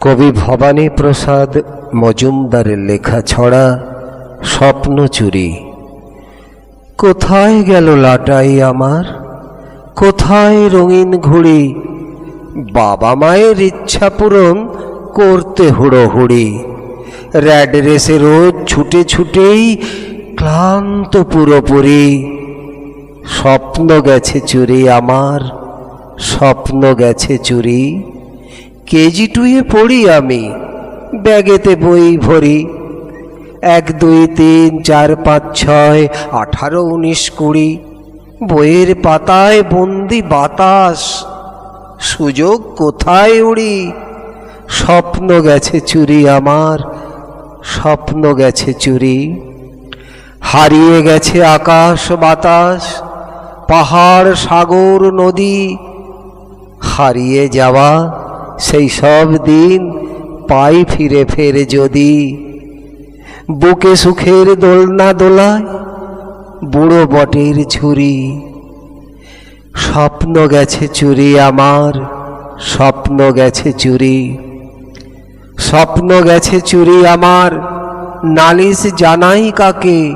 কবি ভবানী প্রসাদ মজুমদারের লেখা ছড়া, স্বপ্ন চুরি। কোথায় গেল লাটাই আমার? কোথায় রঙিন ঘুড়ি? বাবা মায়ের ইচ্ছা পূরণ করতে হুড়োহুড়ি। র্যাড রেসে রোজ ছুটে ছুটেই ক্লান্ত পুরোপুরি। স্বপ্ন গেছে চুরি আমার, স্বপ্ন গেছে চুরি। কেজি টুয়ে পড়ি আমি। ব্যাগেতে বই ভরি। এক, দুই, তিন, চার, পাঁচ, ছয়, আঠারো, উনিশ, কুড়ি। বইয়ের পাতায় বন্দি বাতাস। সুযোগ কোথায় উড়ি? স্বপ্ন গেছে চুরি আমার। স্বপ্ন গেছে চুরি। হারিয়ে গেছে আকাশ, বাতাস। পাহাড়, সাগর, নদী। হারিয়ে যাওয়া সেই সব দিন পাই ফিরে ফেরে যদি। বুকে সুখের দোলনা দোলায়, বুড়ো বটের ঝুরি স্বপ্ন গেছে চুরি আমার, স্বপ্ন গেছে চুরি। স্বপ্ন গেছে চুরি আমার, নালিশ জানাই কাকে?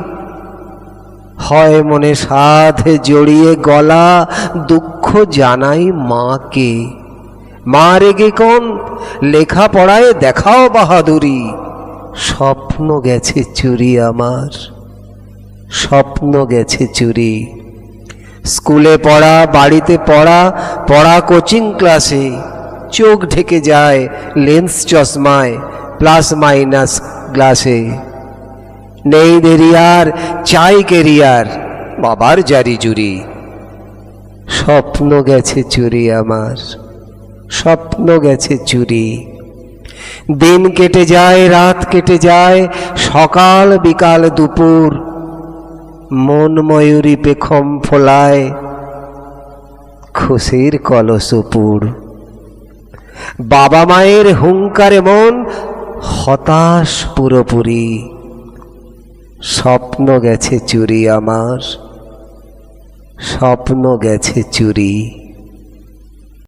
হয় মনে সাধ জড়িয়ে গলা, দুঃখ জানাই মাকে। মা রেগে কোন, লেখাপড়ায় দেখাও বাহাদুরি। স্বপ্ন গেছে চুরি আমার, স্বপ্ন গেছে চুরি। স্কুলে পড়া, বাড়িতে পড়া পড়া কোচিং ক্লাসে চোখ ঢেকে যায় লেন্স চশমায়, প্লাস মাইনাস গ্লাসে। নেই দেরিয়ার, চাই কেরিয়ার, বাবার জারি জুরি। স্বপ্ন গেছে চুরি আমার। স্বপ্ন গেছে চুরি। দিন কেটে যায়, রাত কেটে যায়, সকাল, বিকাল, দুপুর। মন ময়ূরী পেখম ফোলায়, খুশির কলসপুর বাবা মায়ের হুঙ্কারে মন হতাশ পুরোপুরি। স্বপ্ন গেছে চুরি আমার, স্বপ্ন গেছে চুরি।